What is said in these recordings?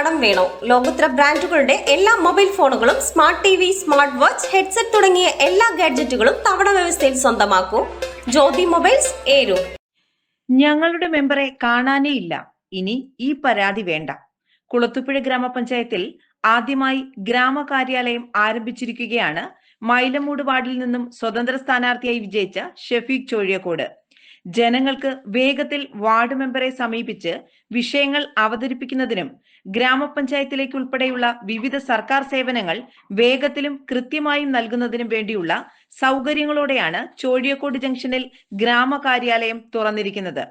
കടം വേണോ? ലോകോത്തര ബ്രാൻഡുകളുടെ എല്ലാ മൊബൈൽ ഫോണുകളും smart T V smart watch headset തുടങ്ങിയ എല്ലാ ഗാഡ്ജറ്റുകളും തവണ വ്യവസ്ഥയിൽ സ്വന്തമാക്കൂ. ജ്യോതി മൊബൈൽസ് ഏരു. ഞങ്ങളുടെ മെമ്പറെ കാണാനേ ഇല്ല. ഇനി ഈ പരാതി വേണ്ട. കുളത്തുപുഴ ഗ്രാമപഞ്ചായത്തിൽ ആദ്യമായി ഗ്രാമകാര്യാലയം ആരംഭിച്ചിരിക്കുകയാണ്. മൈലമൂട് വാർഡിൽ നിന്നും സ്വതന്ത്ര സ്ഥാനാർത്ഥിയായി വിജയിച്ച ഷെഫീഖ് ചോഴിയക്കോട്. ജനങ്ങൾക്ക് വേഗത്തിൽ വാർഡ് മെമ്പറെ സമീപിച്ച് വിഷയങ്ങൾ അവതരിപ്പിക്കുന്നതിനും ഗ്രാമപഞ്ചായത്തിലേക്ക് ഉൾപ്പെടെയുള്ള വിവിധ സർക്കാർ സേവനങ്ങൾ വേഗത്തിലും കൃത്യമായും നൽകുന്നതിനും വേണ്ടിയുള്ള സൗകര്യങ്ങളോടെയാണ് ചോഴിയക്കോട് ജംഗ്ഷനിൽ ഗ്രാമകാര്യാലയം തുറന്നിരിക്കുന്നത്.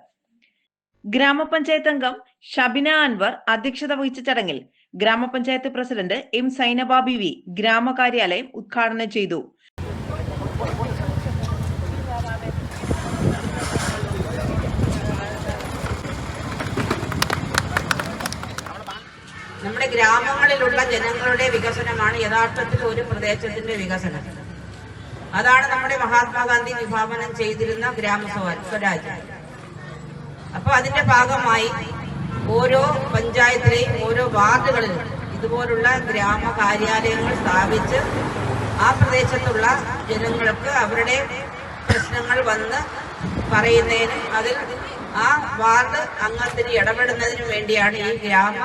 ഗ്രാമപഞ്ചായത്ത് അംഗം ഷബിന അൻവർ അധ്യക്ഷത വഹിച്ച ചടങ്ങിൽ ഗ്രാമപഞ്ചായത്ത് പ്രസിഡന്റ് എം സൈനബ ബിവി ഗ്രാമകാര്യാലയം ഉദ്ഘാടനം ചെയ്തു. നമ്മുടെ ഗ്രാമങ്ങളിലുള്ള ജനങ്ങളുടെ വികസനമാണ് യഥാർത്ഥത്തിൽ ഒരു പ്രദേശത്തിന്റെ വികസനം. അതാണ് നമ്മുടെ മഹാത്മാഗാന്ധി വിഭാവനം ചെയ്തിരുന്ന ഗ്രാമസ്വരാജ് സ്വ- സ്വരാജ് അപ്പൊ അതിന്റെ ഭാഗമായി ഓരോ പഞ്ചായത്തിലെയും ഓരോ വാർഡുകളിലും ഇതുപോലുള്ള ഗ്രാമ കാര്യാലയങ്ങൾ സ്ഥാപിച്ച് ആ പ്രദേശത്തുള്ള ജനങ്ങൾക്ക് അവരുടെ പ്രശ്നങ്ങൾ വന്ന് പറയുന്നതിനും അതിൽ ആ വാർഡ് അംഗത്തിന് ഇടപെടുന്നതിനും വേണ്ടിയാണ് ഈ ഗ്രാമ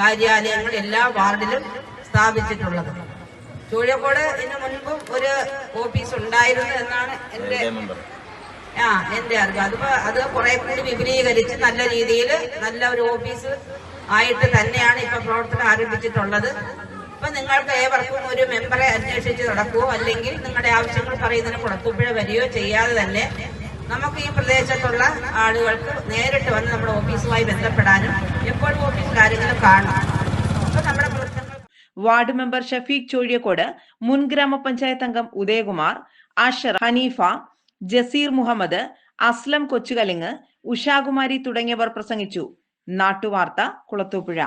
കാര്യാലയങ്ങൾ എല്ലാ വാർഡിലും സ്ഥാപിച്ചിട്ടുള്ളത്. ചൂഴക്കോട് ഇതിനു മുൻപും ഒരു ഓഫീസ് ഉണ്ടായിരുന്നു എന്നാണ് എന്റെ ആ എന്റെ അറിവ്. അത് അത് കുറെ കൂടി വിപുലീകരിച്ച് നല്ല രീതിയിൽ നല്ല ഒരു ഓഫീസ് ആയിട്ട് തന്നെയാണ് ഇപ്പൊ പ്രവർത്തനം ആരംഭിച്ചിട്ടുള്ളത്. ഇപ്പൊ നിങ്ങൾക്ക് ഏവർക്കും ഒരു മെമ്പറെ അന്വേഷിച്ച് നടക്കുകയോ അല്ലെങ്കിൽ നിങ്ങളുടെ ആവശ്യങ്ങൾ പറയുന്നതിന് കുളത്തുപ്പുഴ വരികയോ ചെയ്യാതെ തന്നെ നമുക്ക് ഈ പ്രദേശത്തുള്ള ആളുകൾക്ക് നേരിട്ട് വന്ന് നമ്മുടെ ഓഫീസുമായി ബന്ധപ്പെടാനും എപ്പോഴും ഓഫീസ് കാര്യങ്ങളും കാണാനും നമ്മുടെ വാർഡ് മെമ്പർ ഷഫീഖ് ചോഴിയക്കോട് മുൻ ഗ്രാമപഞ്ചായത്ത് അംഗം ഉദയകുമാർ അഷർ ഹനീഫ ജസീർ മുഹമ്മദ് അസ്ലം കൊച്ചുകലിങ് ഉഷാകുമാരി തുടങ്ങിയവർ പ്രസംഗിച്ചു. നാട്ടുവാർത്ത കുളത്തൂപ്പുഴ.